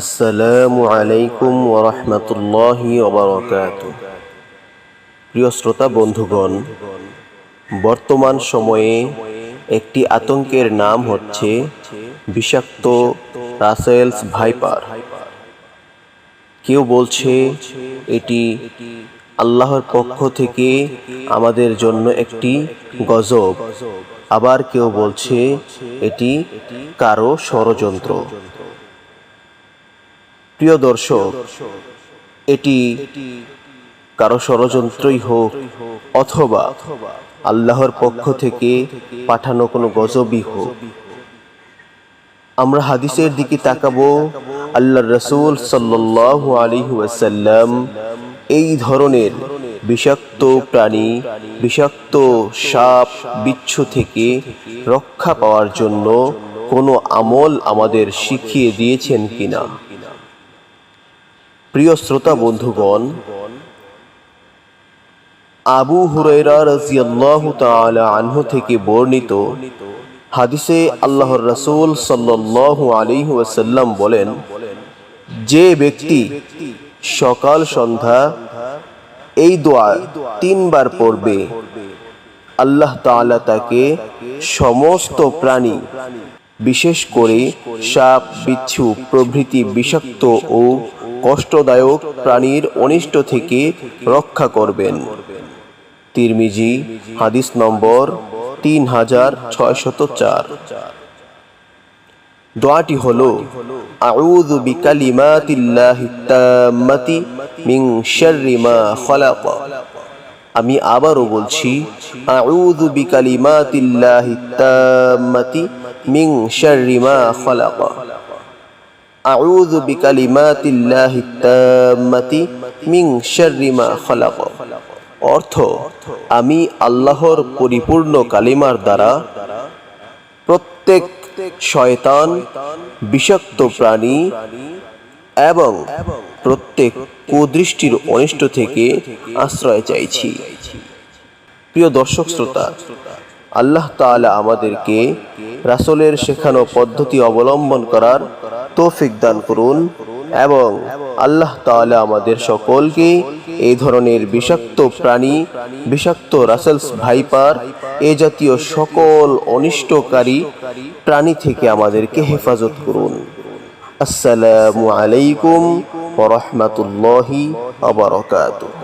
আসসালামু আলাইকুম ওরহমতুল্লাহি ওবরকাত। প্রিয় শ্রোতা বন্ধুগণ, বর্তমান সময়ে একটি আতঙ্কের নাম হচ্ছে বিষাক্ত রাসেলস ভাইপার। কেউ বলছে এটি আল্লাহর পক্ষ থেকে আমাদের জন্য একটি গজব। আবার কেউ বলছে এটি কারও ষড়যন্ত্র। প্রিয় দর্শক, এটি কারও ষড়যন্ত্রই হোক অথবা আল্লাহর পক্ষ থেকে পাঠানো কোনো গজবই হোক। আমরা হাদিসের দিকে তাকাবো আল্লাহ রসুল আলী ওয়াসাল্লাম এই ধরনের বিষাক্ত প্রাণী, বিষাক্ত সাপ, বিচ্ছু থেকে রক্ষা পাওয়ার জন্য কোনো আমল আমাদের শিখিয়ে দিয়েছেন কিনা? প্রিয় শ্রোতা বন্ধুগণ, আবু আনহু থেকে বর্ণিত হাদিসে আল্লাহর রাসূল সাল্লাল্লাহু আলাইহি বলেন, যে ব্যক্তি সকাল, সন্ধ্যা এই দোয়া তিনবার পড়বে, আল্লাহ তাআলা তাকে সমস্ত প্রাণী, বিশেষ করে সাপ, বিচ্ছু, প্রভৃতি বিষাক্ত ও কষ্টদায়ক প্রাণীর অনিষ্ট থেকে রক্ষা করবেন। তিরমিজি, হাদিস নম্বর তিন হাজার ছয়শত চার। দোয়াটি হল, আউযু বিকালিমাতিল্লাহি তাম্মাতি মিন শাররি মা খালাক। আমি আবারও বলছি, আউযু বিকালিমাতিল্লাহি তাম্মাতি মিন শাররি মা খালাক। আউযু বিকালিমাতিল্লাহি তাম্মাতি মিন শাররি মা খালাক। অর্থ, আমি আল্লাহর পরিপূর্ণ কালিমার দ্বারা প্রত্যেক শয়তান, বিষাক্ত প্রাণী এবং প্রত্যেক কুদৃষ্টির অনিষ্ট থেকে আশ্রয় চাইছি। প্রিয় দর্শক, শ্রোতা আল্লাহ তাআলা আমাদেরকে রাসূলের শেখানো পদ্ধতি অবলম্বন করার তৌফিক দান করুন এবং আল্লাহ তাআলা আমাদের সকলকে এই ধরনের বিষাক্ত প্রাণী, বিষাক্ত রাসেলস ভাইপার, এ জাতীয় সকল অনিষ্টকারী প্রাণী থেকে আমাদেরকে হেফাজত করুন। আসসালামু আলাইকুম রাহমাতুল্লাহি ওয়া বারাকাতুহু।